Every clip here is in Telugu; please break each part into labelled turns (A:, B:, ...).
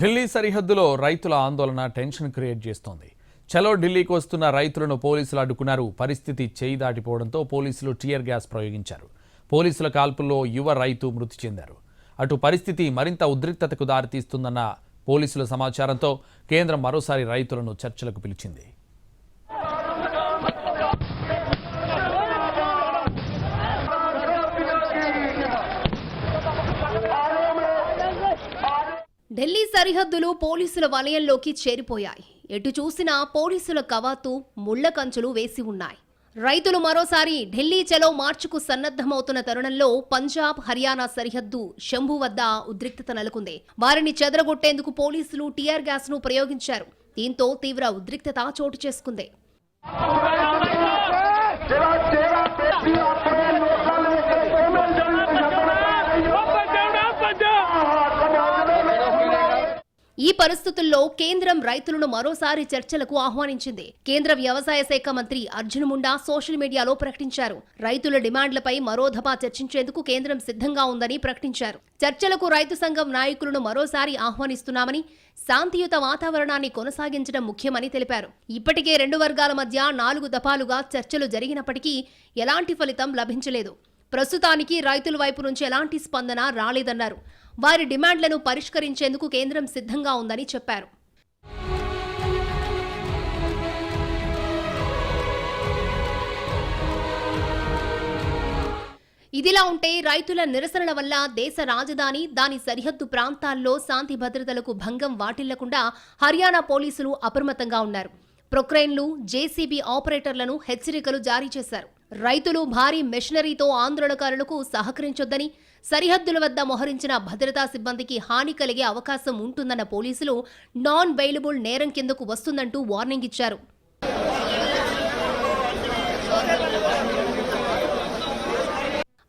A: ఢిల్లీ సరిహద్దులో రైతుల ఆందోళన టెన్షన్ క్రియేట్ చేస్తోంది. చలో ఢిల్లీకి వస్తున్న రైతులను పోలీసులు అడ్డుకున్నారు. పరిస్థితి చేయి దాటిపోవడంతో పోలీసులు టియర్ గ్యాస్ ప్రయోగించారు. పోలీసుల కాల్పుల్లో యువ రైతు మృతి చెందారు. అటు పరిస్థితి మరింత ఉద్రిక్తతకు దారితీస్తుందన్న పోలీసుల సమాచారంతో కేంద్రం మరోసారి రైతులను చర్చలకు పిలిచింది.
B: ఢిల్లీ సరిహద్దులు పోలీసుల వలయంలోకి చేరిపోయాయి. ఎటు చూసినా పోలీసుల కవాతు ముళ్ళ కంచులు వేసి ఉన్నాయి. రైతులు మరోసారి ఢిల్లీ చలో మార్చుకు సన్నద్ధమవుతున్న తరుణంలో పంజాబ్ హర్యానా సరిహద్దు శంభు వద్ద ఉద్రిక్తత నెలకొంది. వారిని చెదరగొట్టేందుకు పోలీసులు టీఆర్ గ్యాస్ను ప్రయోగించారు. దీంతో తీవ్ర ఉద్రిక్తత చోటు చేసుకుంది. ఈ పరిస్థితుల్లో కేంద్రం రైతులను మరోసారి చర్చలకు ఆహ్వానించింది. కేంద్ర వ్యవసాయ శాఖ మంత్రి అర్జున్ ముండా సోషల్ మీడియాలో ప్రకటించారు. రైతుల డిమాండ్లపై మరో దఫా చర్చించేందుకు కేంద్రం సిద్ధంగా ఉందని ప్రకటించారు. చర్చలకు రైతు సంఘం నాయకులను మరోసారి ఆహ్వానిస్తున్నామని శాంతియుత వాతావరణాన్ని కొనసాగించడం ముఖ్యమని తెలిపారు. ఇప్పటికే రెండు వర్గాల మధ్య నాలుగు దఫాలుగా చర్చలు జరిగినప్పటికీ ఎలాంటి ఫలితం లభించలేదు. ప్రస్తుతానికి రైతుల వైపు నుంచి ఎలాంటి స్పందన రాలేదన్నారు. వారి డిమాండ్లను పరిష్కరించేందుకు కేంద్రం సిద్ధంగా ఉందని చెప్పారు. ఇదిలా ఉంటే రైతుల నిరసనల వల్ల దేశ రాజధాని దాని సరిహద్దు ప్రాంతాల్లో శాంతి భద్రతలకు భంగం వాటిల్లకుండా హర్యానా పోలీసులు అప్రమత్తంగా ఉన్నారు. ప్రొక్రైన్లు జేసీబీ ఆపరేటర్లను హెచ్చరికలు జారీ చేశారు. రైతులు భారీ మెషినరీతో ఆందోళనకారులకు సహకరించొద్దని సరిహద్దుల వద్ద మోహరించిన భద్రతా సిబ్బందికి హాని కలిగే అవకాశం ఉంటుందన్న పోలీసులు నాన్ బెయిలబుల్ నేరం కిందకు వస్తుందంటూ వార్నింగ్ ఇచ్చారు.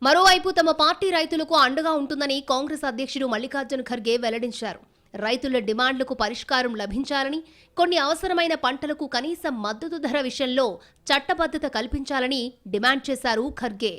B: మరోవైపు తమ పార్టీ రైతులకు అండగా ఉంటుందని కాంగ్రెస్ అధ్యక్షుడు మల్లికార్జున ఖర్గే వెల్లడించారు. రైతుల డిమాండ్లకు పరిష్కారం లభించాలని కొన్ని అవసరమైన పంటలకు కనీస మద్దతు ధర విషయంలో చట్టబద్ధత కల్పించాలని డిమాండ్ చేశారు ఖర్గే.